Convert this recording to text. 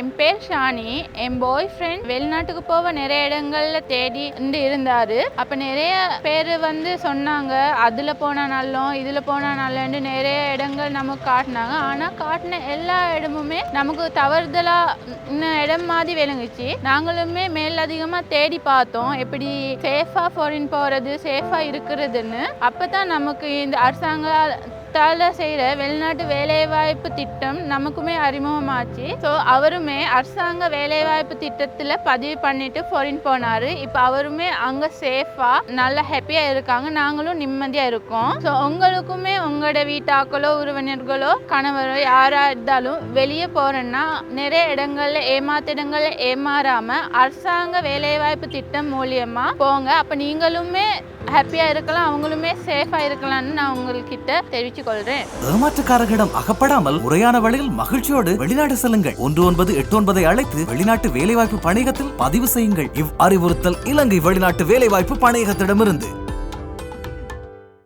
என் பேர் ஷானி. என் பாய் ஃப்ரெண்ட் வெளிநாட்டுக்கு போக நிறைய இடங்கள்ல தேடி வந்து இருந்தாரு. அப்ப நிறைய பேர் வந்து சொன்னாங்க அதுல போனா நல்லோம் இதுல போனா நல்லன்னு நிறைய இடங்கள் நமக்கு காட்டினாங்க. ஆனா காட்டின எல்லா இடமுமே நமக்கு தவறுதலா இந்த இடம் மாதிரி விளங்குச்சு. நாங்களுமே மேல் அதிகமா தேடி பார்த்தோம். எப்படி சேஃபா ஃபாரின் போறது சேஃபா இருக்கிறதுன்னு. அப்பதான் நமக்கு இந்த அரசாங்க அரசாங்கத்தால செய்யற வெளிநாட்டு வேலைவாய்ப்பு திட்டம் நமக்குமே அறிமுகமாச்சு. ஸோ அவருமே அரசாங்க வேலைவாய்ப்பு திட்டத்துல பதிவு பண்ணிட்டு ஃபாரின் போனாரு. இப்போ அவருமே அங்க சேஃபா நல்லா ஹாப்பியா இருக்காங்க. நாங்களும் நிம்மதியா இருக்கோம். ஸோ உங்களுக்குமே உங்களோட வீட்டாக்களோ உறவினர்களோ கணவரோ யாரா இருந்தாலும் வெளியே போறேன்னா நிறைய இடங்கள்ல ஏமாத்த இடங்கள்ல ஏமாறாம அரசாங்க வேலைவாய்ப்பு திட்டம் மூலியமா போங்க. அப்ப நீங்களுமே ஹாப்பியா இருக்கலாம் அவங்களுமே சேஃபாக இருக்கலாம்னு நான் உங்கள்கிட்ட தெரிவித்து கொள்கிறேன் ஏமாற்றுக்காரர்களிடம் அகப்படாமல் முறையான வழியில் மகிழ்ச்சியோடு வெளிநாடு செல்லுங்கள். ஒன்று ஒன்பது எட்டு ஒன்பதை அழைத்து வெளிநாட்டு வேலைவாய்ப்பு பணியகத்தில் பதிவு செய்யுங்கள். இவ் அறிவுறுத்தல் இலங்கை வெளிநாட்டு வேலைவாய்ப்பு பணியகத்திடமிருந்து.